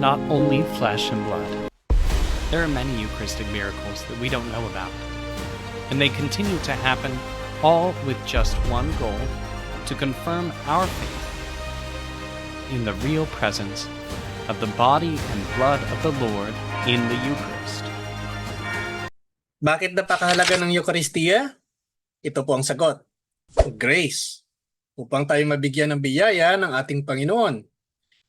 not only flesh and blood. There are many Eucharistic miracles that we don't know about, and they continue to happen all with just one goal to confirm our faith in the real presence of the body and blood of the Lord in the Eucharist. Bakit napakahalaga ng Eukaristiya? Ito po ang sagot. Grace. Upang tayo mabigyan ng biyaya ng ating Panginoon.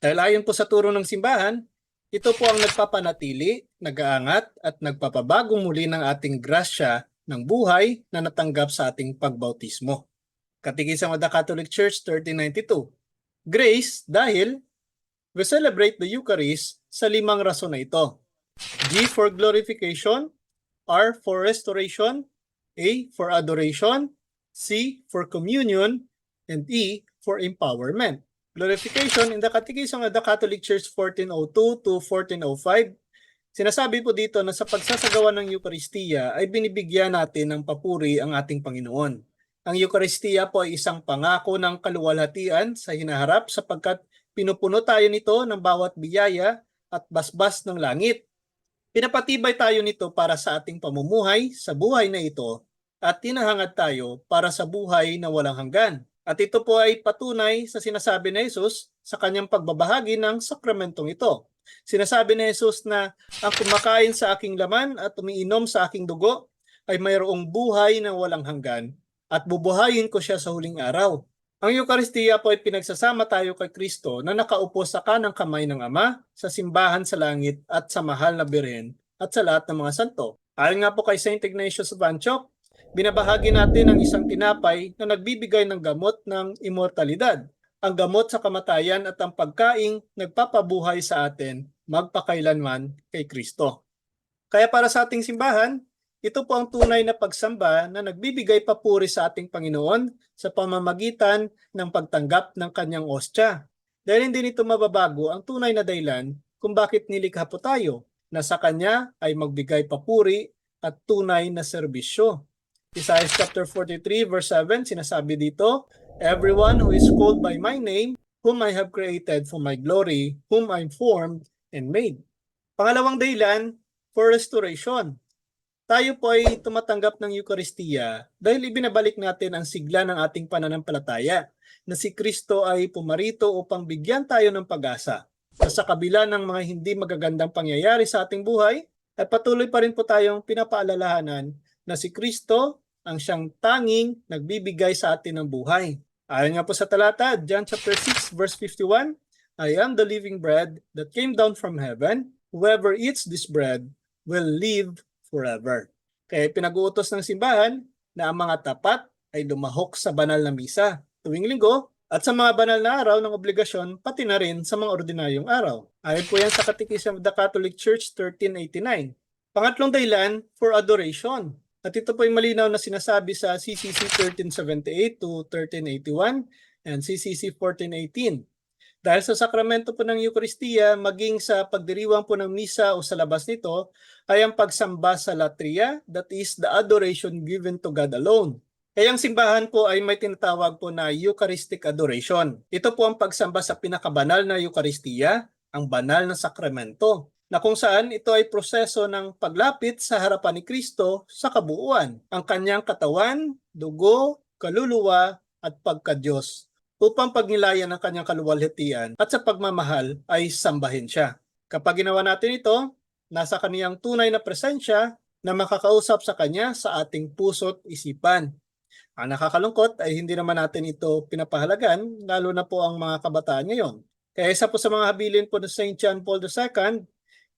Dahil ayon po sa turo ng simbahan, ito po ang nagpapanatili, nag-aangat at nagpapabagong muli ng ating grasya ng buhay na natanggap sa ating pagbautismo. Katikisang of the Catholic Church 1392. Grace dahil we celebrate the Eucharist sa limang rason na ito. G for glorification, R for restoration, A for adoration, C for communion, and E for empowerment. Glorification in the Catechism of the Catholic Church 1402 to 1405, sinasabi po dito na sa pagsasagawa ng Eukaristiya ay binibigyan natin ng papuri ang ating Panginoon. Ang Eukaristiya po ay isang pangako ng kaluwalhatian sa hinaharap sapagkat pinupuno tayo nito ng bawat biyaya at basbas ng langit. Pinapatibay tayo nito para sa ating pamumuhay sa buhay na ito at tinahangad tayo para sa buhay na walang hanggan. At ito po ay patunay sa sinasabi ni Jesus sa kanyang pagbabahagi ng sakramentong ito. Sinasabi ni Jesus na ang kumakain sa aking laman at umiinom sa aking dugo ay mayroong buhay na walang hanggan at bubuhayin ko siya sa huling araw. Ang Eukaristiya po ay pinagsasama tayo kay Kristo na nakaupo sa kanang kamay ng Ama sa simbahan sa langit at sa mahal na Birhen at sa lahat ng mga santo. Ayon nga po kay St. Ignatius of Antioch, binabahagi natin ang isang tinapay na nagbibigay ng gamot ng immortalidad. Ang gamot sa kamatayan at ang pagkaing nagpapabuhay sa atin magpakailanman kay Kristo. Kaya para sa ating simbahan, ito po ang tunay na pagsamba na nagbibigay papuri sa ating Panginoon sa pamamagitan ng pagtanggap ng kanyang ostya. Dahil hindi nito mababago ang tunay na dahilan kung bakit nilikha po tayo na sa kanya ay magbigay papuri at tunay na serbisyo. Isaiah chapter 43 verse 7 sinasabi dito, Everyone who is called by my name, whom I have created for my glory, whom I formed and made. Pangalawang dahilan, for restoration. Tayo po ay tumatanggap ng Eukaristiya dahil ibinabalik natin ang sigla ng ating pananampalataya na si Kristo ay pumarito upang bigyan tayo ng pag-asa. Sa kabila ng mga hindi magagandang pangyayari sa ating buhay, ay patuloy pa rin po tayong pinapaalalahanan na si Kristo ang siyang tanging nagbibigay sa atin ng buhay. Ayon nga po sa talata, John chapter 6 verse 51, I am the living bread that came down from heaven. Whoever eats this bread will live forever. Kaya pinag-uutos ng simbahan na ang mga tapat ay lumahok sa banal na misa tuwing linggo at sa mga banal na araw ng obligasyon pati na rin sa mga ordinaryong araw. Ayon po yan sa Catechism of the Catholic Church 1389. Pangatlong dahilan for adoration. At ito po ay malinaw na sinasabi sa CCC 1378 to 1381 and CCC 1418. Dahil sa sakramento po ng Eukaristiya, maging sa pagdiriwang po ng misa o sa labas nito, ay ang pagsamba sa latria, that is the adoration given to God alone. Kaya ang simbahan po ay may tinatawag po na Eucharistic Adoration. Ito po ang pagsamba sa pinakabanal na Eukaristiya, ang banal na sakramento, na kung saan ito ay proseso ng paglapit sa harapan ni Kristo sa kabuuan, ang kanyang katawan, dugo, kaluluwa, at pagka-Diyos upang pagnilayan ng kanyang kaluwalhatian at sa pagmamahal ay sambahin siya. Kapag ginawa natin ito, nasa kaniyang tunay na presensya na makakausap sa kanya sa ating puso't isipan. Ang nakakalungkot ay hindi naman natin ito pinapahalagan, lalo na po ang mga kabataan ngayon. Kaya isa po sa mga habilin po ng St. John Paul II,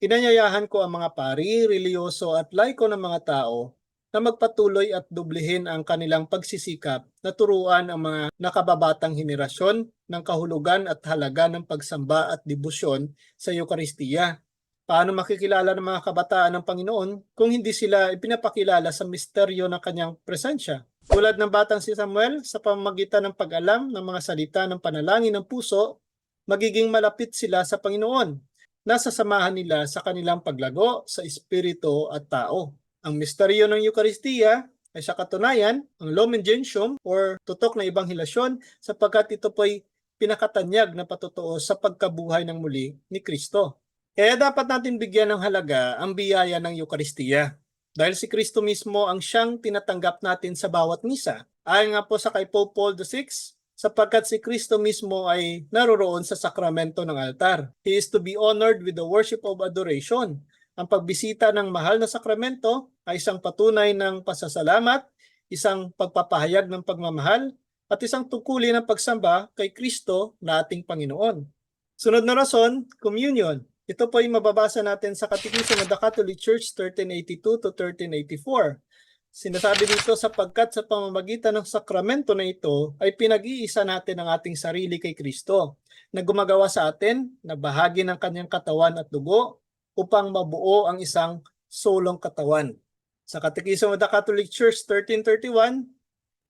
inanyayahan ko ang mga pari, religyoso at laiko ng mga tao na magpatuloy at dublihin ang kanilang pagsisikap na turuan ang mga nakababatang henerasyon ng kahulugan at halaga ng pagsamba at debosyon sa Eukaristiya. Paano makikilala ng mga kabataan ng Panginoon kung hindi sila ipinapakilala sa misteryo ng kanyang presensya? Tulad ng batang si Samuel, sa pamamagitan ng pag-alam ng mga salita ng panalangin ng puso, magiging malapit sila sa Panginoon. Nasasamahan nila sa kanilang paglago sa espiritu at tao. Ang misteryo ng Eukaristiya ay sa katunayan ang Lumen Gentium or tutok na ibanghelasyon sapagkat ito po ay pinakatanyag na patutuo sa pagkabuhay ng muli ni Kristo. Kaya dapat natin bigyan ng halaga ang biyaya ng Eukaristiya. Dahil si Kristo mismo ang siyang tinatanggap natin sa bawat misa. Ayon nga po sa kay Pope Paul VI, sapagkat si Kristo mismo ay naroroon sa sakramento ng altar. He is to be honored with the worship of adoration. Ang pagbisita ng mahal na sakramento ay isang patunay ng pasasalamat, isang pagpapahayag ng pagmamahal, at isang tungkulin ng pagsamba kay Kristo na ating Panginoon. Sunod na rason, communion. Ito po ay mababasa natin sa Katekismo ng the Catholic Church 1382 to 1384. Sinasabi dito sapagkat sa pamamagitan ng sakramento na ito ay pinag-iisa natin ang ating sarili kay Kristo na gumagawa sa atin na bahagi ng kanyang katawan at dugo upang mabuo ang isang solong katawan. Sa Katekismo of the Catholic Church 1331,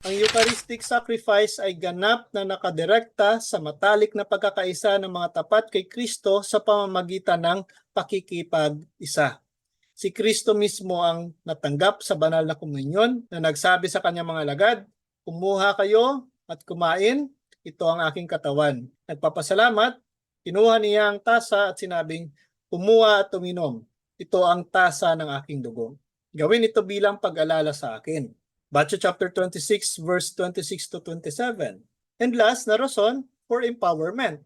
ang Eucharistic sacrifice ay ganap na nakadirekta sa matalik na pagkakaisa ng mga tapat kay Kristo sa pamamagitan ng pakikipag-isa. Si Kristo mismo ang natanggap sa banal na komunyon na nagsabi sa kanyang mga lagad, Kumuha kayo at kumain, ito ang aking katawan. Nagpapasalamat, kinuha niya ang tasa at sinabing, Kumuha at uminom, ito ang tasa ng aking dugo. Gawin ito bilang pag-alala sa akin. Matthew chapter 26 verse 26 to 27. And last na rason for empowerment.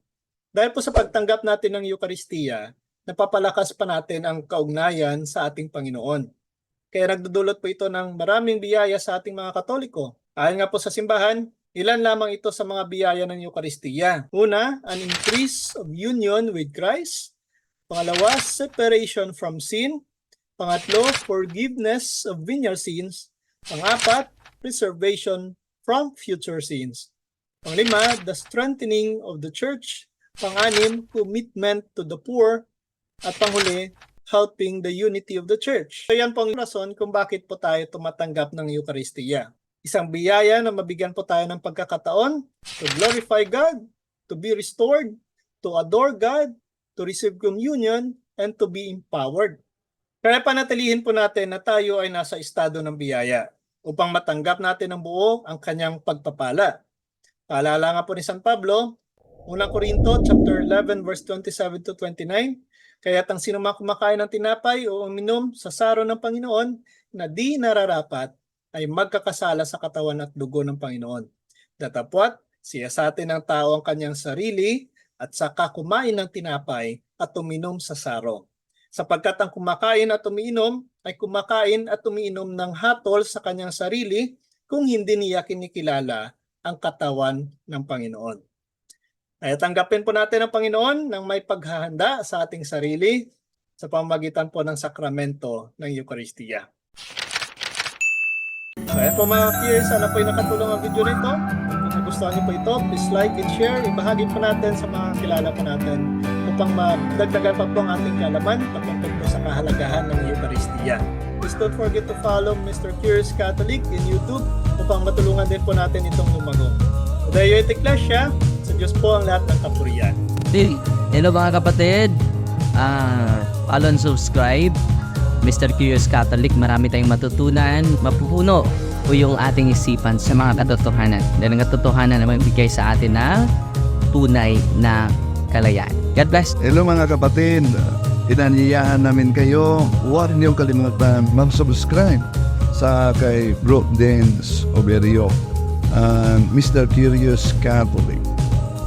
Dahil po sa pagtanggap natin ng Eukaristiya, napapalakas pa natin ang kaugnayan sa ating Panginoon. Kaya nagdudulot po ito ng maraming biyaya sa ating mga Katoliko. Ayon nga po sa simbahan, ilan lamang ito sa mga biyaya ng Eukaristiya. Una, an increase of union with Christ. Pangalawa, separation from sin. Pangatlo, forgiveness of venial sins. Pangapat, preservation from future sins. Panglima, the strengthening of the church. Panganim, commitment to the poor. At panghuli, helping the unity of the church. So yan po rason kung bakit po tayo tumatanggap ng Eucharistia. Isang biyaya na mabigyan po tayo ng pagkakataon to glorify God, to be restored, to adore God, to receive communion, and to be empowered. Kaya panatilihin po natin na tayo ay nasa estado ng biyaya upang matanggap natin ng buo ang kanyang pagpapala. Paalala nga po ni San Pablo, unang Korinto chapter 11 verse 27 to 29, kaya't ang sino man kumakain ng tinapay o uminom sa saro ng Panginoon na di nararapat ay magkakasala sa katawan at dugo ng Panginoon. Datapwat, siya sa atin ng tao ang kanyang sarili at saka kumain ng tinapay at uminom sa saro. Sapagkat ang kumakain at umiinom ay kumakain at umiinom ng hatol sa kanyang sarili kung hindi niya kinikilala ang katawan ng Panginoon. Ay tanggapin po natin ang Panginoon ng may paghahanda sa ating sarili sa pamamagitan po ng sakramento ng Eucharistia. So ayan po mga peers, sana po yung nakatulong ang video nito. Kung nagustuhan niyo po ito, please like and share. Ibahagi po natin sa mga kilala po natin upang madagdagan pa po ang ating kalaman patungkol po sa kahalagahan ng Eucharistia. Please don't forget to follow Mr. Curious Catholic in YouTube upang matulungan din po natin itong lumago. Udayo et Iglesia, sa Diyos po ang lahat ng kapurian. Hello mga kapatid. Ah, follow and subscribe. Mr. Curious Catholic, marami tayong matutunan. Mapupuno po yung ating isipan sa mga katotohanan. Dahil ang katotohanan naman bigay sa atin na tunay na kalayaan. God bless. Hello mga kapatid, inanyayahan namin kayo, huwag niyong kalimutan mag-subscribe sa kay Bro Dance Oberio and Mr. Curious Catholic.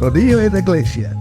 Los niños de iglesia.